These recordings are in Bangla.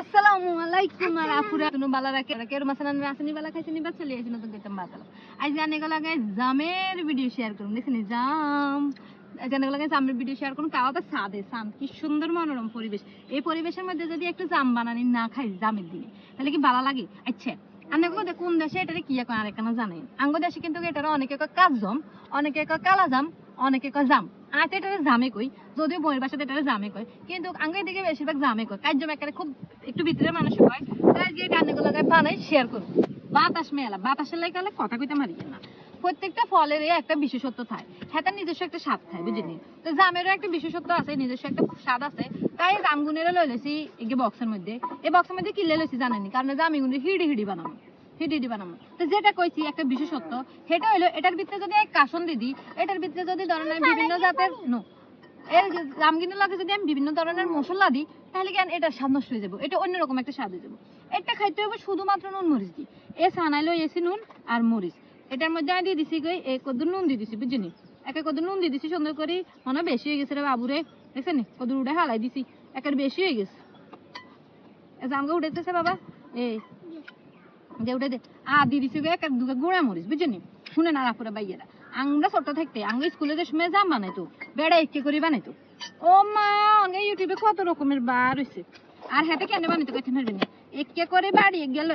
আসসালামু আলাইকুম আর আপুরা। তুনু বালা রাখে রাখে এর মাসানা রাসনি বালা খাইছে নিবা চলে আইছি নতুন কইতাম বাতাল আজ জানে গলা গায় জামের ভিডিও শেয়ার করুন। দেখছেন জাম। জানে গলা গায় জামের ভিডিও শেয়ার করুন। কাওয়া তো সাদে সাম কি সুন্দর মনোরম পরিবেশ। এই পরিবেশের মধ্যে যদি একটু জাম বানানি না খাই জামের দিনে তাহলে কি ভালো লাগে? আচ্ছা কথা কোন দেশে এটারে কি কয় আরেকখানা জানেন আঙ্গ দেশে কিন্তু এটারে অনেকে কাজ জম অনেকে কালা জাম অনেকে কয় জাম। আর তো এটারে জামে কই, যদিও বইয়ের বাসাতে এটারে জামে কয়, কিন্তু আঙ্গের দিকে বেশিরভাগ জামে কয়। জম একেবারে খুব একটু ভিতরে মানুষ কয় তাই যে গানগুলো গায়ে বানাই শেয়ার করুন বাতাস মেলা, বাতাসের লাগে গেলে কথা কইতে মারি না। প্রত্যেকটা ফলের একটা বিশেষত্ব থাকে। হ্যাঁ তার নিজস্ব একটা স্বাদ থাকে, বুঝলি? তো জামেরও একটা বিশেষত্ব আছে, নিজস্ব একটা স্বাদ আছে। তাই জামগুনেরও লই লইছি এই বক্সের মধ্যে। এই বক্সের মধ্যে কিনলে লইছি জানেনি কারণ জামিগুনি হিড়ি হিড়ি বানানো। হিডি বানানো তো যেটা কইছি একটা বিশেষত্ব সেটা হলো এটার ভিতরে যদি এক কাসন দিদি এটার ভিতরে যদি ধরনের বিভিন্ন জাতের নো এর জামগিনের লাগে যদি আমি বিভিন্ন ধরনের মশলা দিই তাহলে কেন এটা স্বাদ নষ্ট হয়ে যাব? এটা অন্যরকম একটা স্বাদ হয়ে যাব। এটা খাইতে হবে শুধুমাত্র নুন মরিচ দিই এ সানাইলো এসি নুন আর মরিচ। এটার মধ্যে আমি দিয়ে দিছি গই এক কদুর নুন দিয়ে দিছি বুঝছিনি? একে কদুর নুন দিয়ে দিছি সুন্দর করে। মনে হয় বেশি হয়ে গেছে রে বাবুরে দেখছেন নি? কদুর উঠে হালাই দিছি। একের বেশি হয়ে গেছে। এ জামগা উঠেতেছে বাবা। এই যে বুঝছিনি শুনে না বাইয়েরা। আমরা ছোট থাকতে স্কুলে যে সময় বেড়া একে করে ও মা ইউটিউবে কত রকমের বার হইছে। আর হাতে কেন বানাইতো কথা পারবেন না? একে করে বাড়ি গেল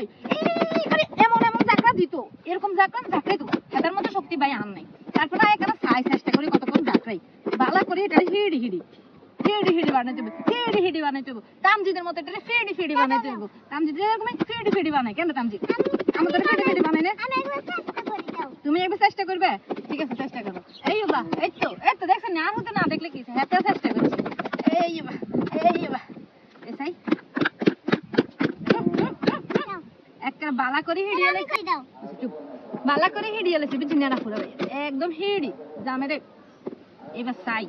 এমন এমন জাকড়া দিত, এরকম জাকড়া জাকড়াই তো হাতের মতো শক্তি পাই আন নাই। তারপরে এখানে সাই চেষ্টা করি কতক্ষণ বালা করে এটা হিড়ি হিড়ি। হিড়ি হিড়ি বানাইতে হবে বানাইতে হবে। তামজিদের মতো এটা ফিড়ি ফিড়ি বানাইতে হবে। তামজিদের এরকম ফিড়ি ফিড়ি কেন আমাদের ফিড়ি ফিড়ি না। তুমি একবার চেষ্টা করবে? ঠিক আছে চেষ্টা করো। এই বা এই তো এই তো দেখছেন না হতে না দেখলে কি হ্যাঁ চেষ্টা করছি। এই বা এই বা এসাই একটা বালা করে হিড়িয়ে লেছি চুপ। বালা করে হিড়িয়ে লেছি বুঝছি না ফুরা একদম হিড়ি। জামেরে এবার সাই।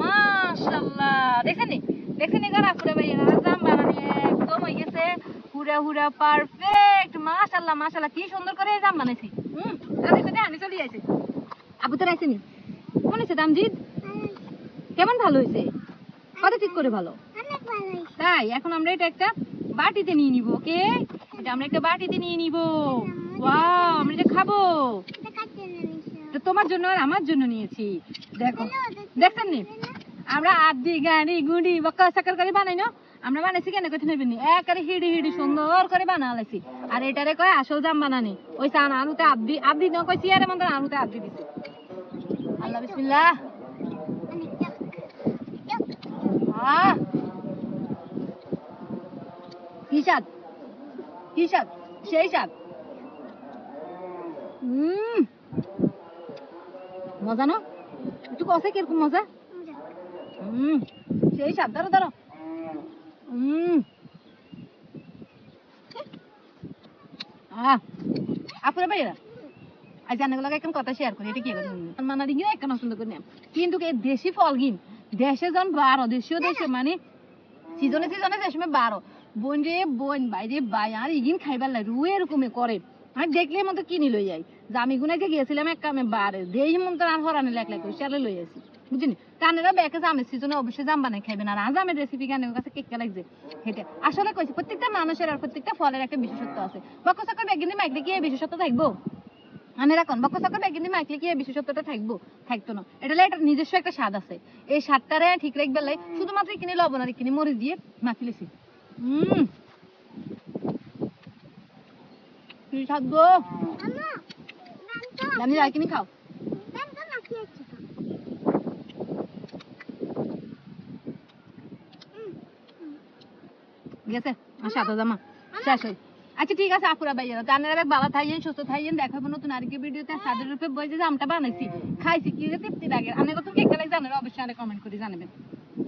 মাশাআল্লাহ। দেখছেন নি দেখছেন নি গারা ফুরা ভাই এরা জাম বানানি একদম হয়ে গেছে। হুরা হুরা পারফেক্ট মাশাআল্লাহ মাশাআল্লাহ কি সুন্দর করে জাম বানাইছি হুম আরে কোথায় আনি চলে আইছে। আবু তো রাইছেনি কেমন হয়েছে দামজিৎ কেমন ভালো হয়েছে কত ঠিক করে ভালো? তাই এখন আমরা এটা একটা বাটিতে নিয়ে নিব ওকে? এটা আমরা একটা বাটিতে নিয়ে নিব। ওয়াও আমরা এটা খাব। তোমার জন্য আর আমার জন্য নিয়েছি। দেখো দেখছেন নি? আমরা আদি গাড়ি গুড়ি বক্কা সাকার করে বানাই না। আমরা বানাইছি কেন কথা নেবেন একারে হিড়ি হিড়ি সুন্দর করে বানালাইছি আর এটারে কয় আসল জাম বানানি। ওই সান আনুতে আদি আদি ন কইছি আরে মন্দ আনুতে আদি দিছি। আল্লাহ বিসমিল্লাহ। মজা না? একটু কষে কীরকম মজা? সেই স্বাদ ধরো ধরো ভাইরা আজ এখন কথা শেয়ার করি, এটা কি মানা পছন্দ করি না কিন্তু এই দেশি ফল গিন, দেশে যখন বারো, দেশীয় দেশে মানে সিজনে সিজনে যে সময় বারো। বোন রে, বোন বাইরে বাই আর ইগিন খাইবার লাগে রুই এরকমই করে। আমি দেখলে মতো কিনি লই যাই জামি গুনে যে গেছিলাম এক কামে বারে, দেই মন তো আর হরানি লেখ লেখ করে লই আসি বুঝিনি? কানেরা ব্যাকে জামের সিজনে অবশ্যই জাম বানাই খাইবেন। আর আজ আমের রেসিপি কানের কাছে কেকে লাগছে? হেঁটে। আসলে কইছি প্রত্যেকটা মানুষের আর প্রত্যেকটা ফলের একটা বিশেষত্ব আছে। ব্যাগিনি মাইকলে কি এই বিশেষত্ব থাকব? মানে রাখুন ব্যাগিনি মাইকলে কি এই বিশেষত্বটা থাকব? থাকতো না। এটা নিজস্ব একটা স্বাদ আছে। এই স্বাদটারে ঠিক রাখবে লাই শুধুমাত্র কিনে লবণ আর কিনে মরিচ দিয়ে মাখিলেছি। হুম কি স্বাদ গো? আমি কিনে খাও। গেছে আর সাদা জামা? শেষ হই আচ্ছা ঠিক আছে আপুরা ভাইয়া তানের আবার বাবা থাইয়েন সুস্থ থাইয়েন দেখাবো নতুন আরেকটি ভিডিওতে। সাদের রূপে বই যে আমটা বানাইছি খাইছি কি যে তৃপ্তি লাগে আমি কত কেক লাগে জানার অবশ্যই আরে কমেন্ট করে জানাবেন।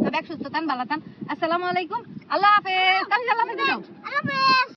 তো দেখ সুস্থ থান ভালো থান। আসসালামু আলাইকুম। আল্লাহ হাফেজ। তাহলে আল্লাহ হাফেজ।